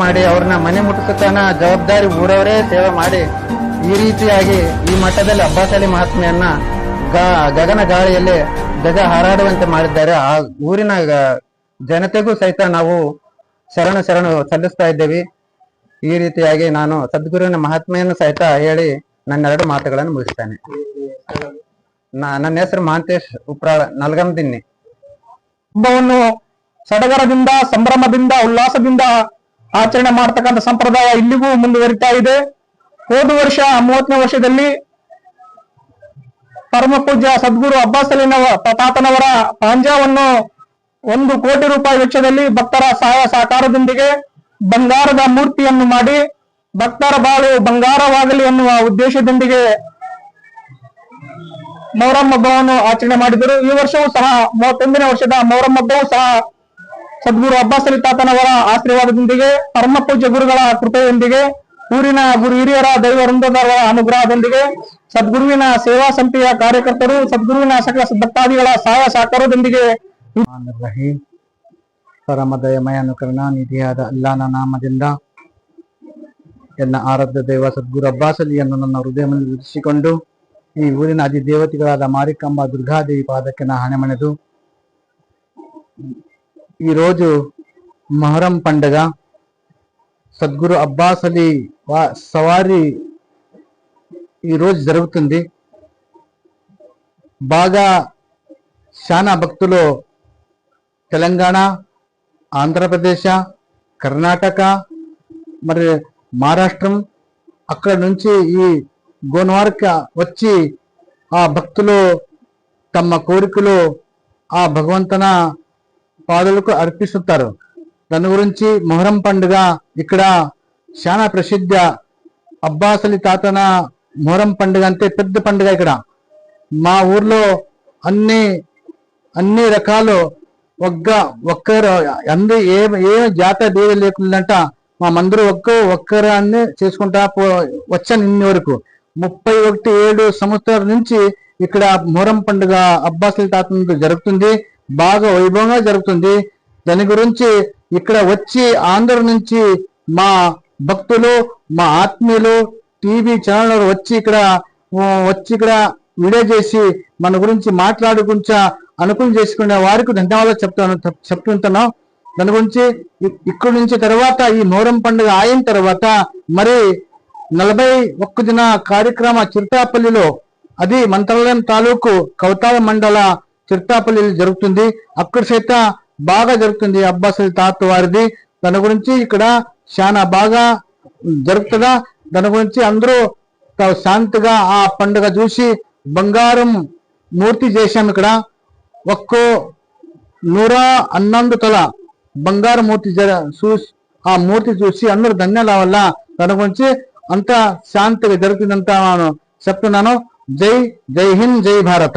ಮಾಡಿ ಅವ್ರನ್ನ ಮನೆ ಮುಟ್ಟಿಸುತ್ತಾನ ಜವಾಬ್ದಾರಿ ಊರವರೇ ಸೇವೆ ಮಾಡಿ. ಈ ರೀತಿಯಾಗಿ ಈ ಮಟ್ಟದಲ್ಲಿ ಅಬ್ಬಾಸ್ ಮಹಾತ್ಮೆಯನ್ನ ಗಗನ ಗಾಳಿಯಲ್ಲಿ ಗಜ ಹಾರಾಡುವಂತೆ ಮಾಡಿದ್ದಾರೆ. ಆ ಊರಿನ ಜನತೆಗೂ ಸಹಿತ ನಾವು ಶರಣ ಶರಣು ಸಲ್ಲಿಸ್ತಾ ಇದ್ದೇವೆ. ಈ ರೀತಿಯಾಗಿ ನಾನು ಸದ್ಗುರುವಿನ ಮಹಾತ್ಮೆಯನ್ನು ಸಹಿತ ಹೇಳಿ ನನ್ನೆರಡು ಮಾತುಗಳನ್ನು ಮುಗಿಸ್ತೇನೆ. ನನ್ನ ಹೆಸರು ಮಹಾಂತೇಶ್ ಉಪ್ರಾಳ ನಲ್ಗಂದಿನ್ನಿ ಹಬ್ಬವನ್ನು ಸಡಗರದಿಂದ, ಸಂಭ್ರಮದಿಂದ, ಉಲ್ಲಾಸದಿಂದ ಆಚರಣೆ ಮಾಡ್ತಕ್ಕಂಥ ಸಂಪ್ರದಾಯ ಇಲ್ಲಿಗೂ ಮುಂದುವರಿತಾ ಇದೆ. ಹೋದ ವರ್ಷ, ಮೂವತ್ತನೇ ವರ್ಷದಲ್ಲಿ ಪರಮ ಪೂಜ್ಯ ಸದ್ಗುರು ಅಬ್ಬಾಸ್ ತಾತನವರ ಪಾಂಜಾವನ್ನು ಒಂದು ಕೋಟಿ ರೂಪಾಯಿ ವೆಚ್ಚದಲ್ಲಿ ಭಕ್ತರ ಸಹಾಯ ಸಹಕಾರದೊಂದಿಗೆ ಬಂಗಾರದ ಮೂರ್ತಿಯನ್ನು ಮಾಡಿ, ಭಕ್ತರ ಬಾಳು ಬಂಗಾರವಾಗಲಿ ಎನ್ನುವ ಉದ್ದೇಶದೊಂದಿಗೆ ಮೊಹರಂ ಹಬ್ಬವನ್ನು ಆಚರಣೆ ಮಾಡಿದರು. ಈ ವರ್ಷವೂ ಸಹ, ಮೂವತ್ತೊಂದನೇ ವರ್ಷದ ಮೊಹರಂ ಹಬ್ಬವೂ ಸಹ ಸದ್ಗುರು ಅಬ್ಬಾಸ್ ತಾತನವರ ಆಶೀರ್ವಾದದೊಂದಿಗೆ, ಪರಮ ಪೂಜ್ಯ ಗುರುಗಳ ಕೃಪೆಯೊಂದಿಗೆ, ಊರಿನ ಗುರು ಹಿರಿಯರ ದೈವ ವೃಂದದವರ ಅನುಗ್ರಹದೊಂದಿಗೆ, ಸದ್ಗುರುವಿನ ಸೇವಾ ಸಮಿತಿಯ ಕಾರ್ಯಕರ್ತರು, ಸದ್ಗುರುವಿನ ಸಕಲ ಭಕ್ತಾದಿಗಳ ಸಹಾಯ ಸಹಕಾರದೊಂದಿಗೆ ರಹೀಂ ಪರಮ ದಯಮಯ ಕರುಣಾನಿಧಿಯಾದ ಅಲ್ಲಾನ ನಾಮದಿಂದ ಎನ್ನ ಆರಾಧ್ಯ ದೈವ ಸದ್ಗುರು ಅಬ್ಬಾಸ್ ಅಲಿಯನ್ನು ನನ್ನ ಹೃದಯವನ್ನು ವಿಧಿಸಿಕೊಂಡು, ಈ ಊರಿನ ಅಧಿದೇವತೆಗಳಾದ ಮಾರಿಕಂಬ ದುರ್ಗಾದೇವಿ ಪಾದಕ್ಕೆ ನಾ ಹಣೆ ಮಣೆದು ఈ రోజు మొహరం పండగ. సద్గురు అబ్బాస్ అలీ వా- సవారి ఈ రోజు జరుగుతుంది. బాగా చాలా భక్తులు తెలంగాణ ఆంధ్రప్రదేశ్ కర్ణాటక మరి మహారాష్ట్రం అక్కడ నుంచి ఈ గోన్వార్క వచ్చి ఆ భక్తులు తమ కోరికలు ఆ భగవంతన పాదులకు అర్పిస్తుంటారు దాని గురించి మొహరం పండుగ ఇక్కడ చాలా ప్రసిద్ధ అబ్బాసలి తాతన మొహరం పండుగ అంటే పెద్ద పండుగ ఇక్కడ. మా ఊర్లో అన్ని అన్ని రకాలు ఒక్క ఒక్కరు అందరూ ఏ ఏ జాత దేవి లేకుందంట మా మందరూ ఒక్క ఒక్కరాన్ని చేసుకుంటా పో వచ్చాను ఇన్ని వరకు. ముప్పై ఒకటి ఏడు సంవత్సరాల నుంచి ఇక్కడ మొహరం పండుగ అబ్బాసుల తాత జరుగుతుంది. బాగా వైభవంగా జరుగుతుంది. దాని గురించి ఇక్కడ వచ్చి ఆంధ్ర నుంచి మా భక్తులు మా ఆత్మీయులు టీవీ ఛానల్ వచ్చి ఇక్కడ వచ్చి ఇక్కడ వీడియో చేసి మన గురించి మాట్లాడుకుంటా అనుకూలం చేసుకునే వారికి ధన్యవాదాలు చెప్తాను చెప్తుంటున్నాం. చెప్తుంటాను దాని గురించి ఇక్కడి నుంచి తర్వాత ఈ మోరం పండుగ అయిన తర్వాత మరి నలభై ఒక్క దిన కార్యక్రమ చిరుతాపల్లిలో అది మంత్రాలయం తాలూకు కౌతాల మండల చిరుతాపల్లిలో జరుగుతుంది. అక్కడ చేత బాగా జరుగుతుంది. అబ్బాసుల తాత వారిది. దాని గురించి ఇక్కడ చాలా బాగా జరుగుతుందా? దాని గురించి అందరూ శాంతిగా ఆ పండుగ చూసి బంగారం మూర్తి చేశాం ఇక్కడ. ఒక్కో నూర హన్నొందు తల బంగారు మూర్తి చూసి ఆ మూర్తి చూసి అందరూ ధన్యాల వల్ల దాని గురించి అంత శాంతిగా జరుగుతుందంతా చెప్తున్నాను. జై జై హింద్ జై భారత.